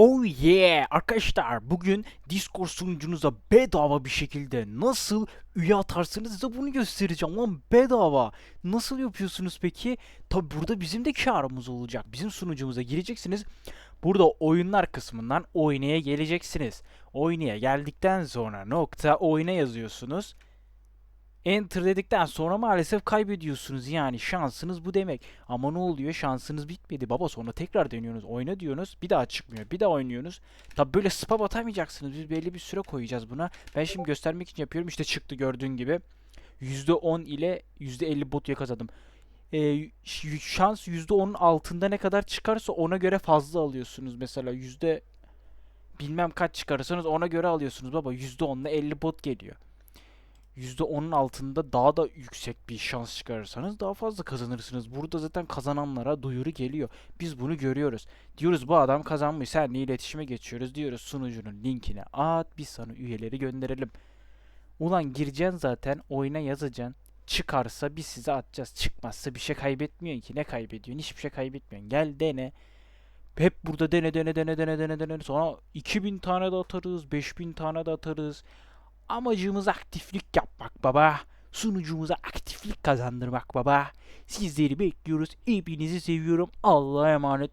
Oh yeah! Arkadaşlar bugün Discord sunucunuza bedava bir şekilde nasıl üye atarsınız size bunu göstereceğim lan bedava. Nasıl yapıyorsunuz peki? Tabi burada bizim de karımız olacak. Bizim sunucumuza gireceksiniz. Burada oyunlar kısmından oynaya geleceksiniz. Oynaya geldikten sonra nokta oyuna yazıyorsunuz. Enter dedikten sonra maalesef kaybediyorsunuz yani şansınız bu demek. Ama ne oluyor şansınız bitmedi baba sonra tekrar deniyorsunuz oyna diyorsunuz bir daha çıkmıyor bir daha oynuyorsunuz. Tabi böyle spam atamayacaksınız biz belli bir süre koyacağız buna. Ben şimdi göstermek için yapıyorum işte çıktı gördüğün gibi. %10 ile %50 bot yakaladım. Ee, şans %10'un altında ne kadar çıkarsa ona göre fazla alıyorsunuz mesela yüzde bilmem kaç çıkarırsanız ona göre alıyorsunuz baba %10 ile 50 bot geliyor. %10'un altında daha da yüksek bir şans çıkarırsanız daha fazla kazanırsınız. Burada zaten kazananlara duyuru geliyor. Biz bunu görüyoruz. Diyoruz bu adam kazanmış. Seninle iletişime geçiyoruz. Diyoruz sunucunun linkini at. Biz sana üyeleri gönderelim. Ulan gireceksin zaten oyuna yazacaksın. Çıkarsa biz size atacağız. Çıkmazsa bir şey kaybetmiyorsun ki. Ne kaybediyorsun? Hiçbir şey kaybetmiyorsun. Gel dene. Hep burada dene dene dene dene dene dene. Sonra 2000 tane de atarız. 5000 tane de atarız. Amacımız aktiflik yapmak baba. Sunucumuza aktiflik kazandırmak baba. Sizleri bekliyoruz. Hepinizi seviyorum. Allah'a emanet.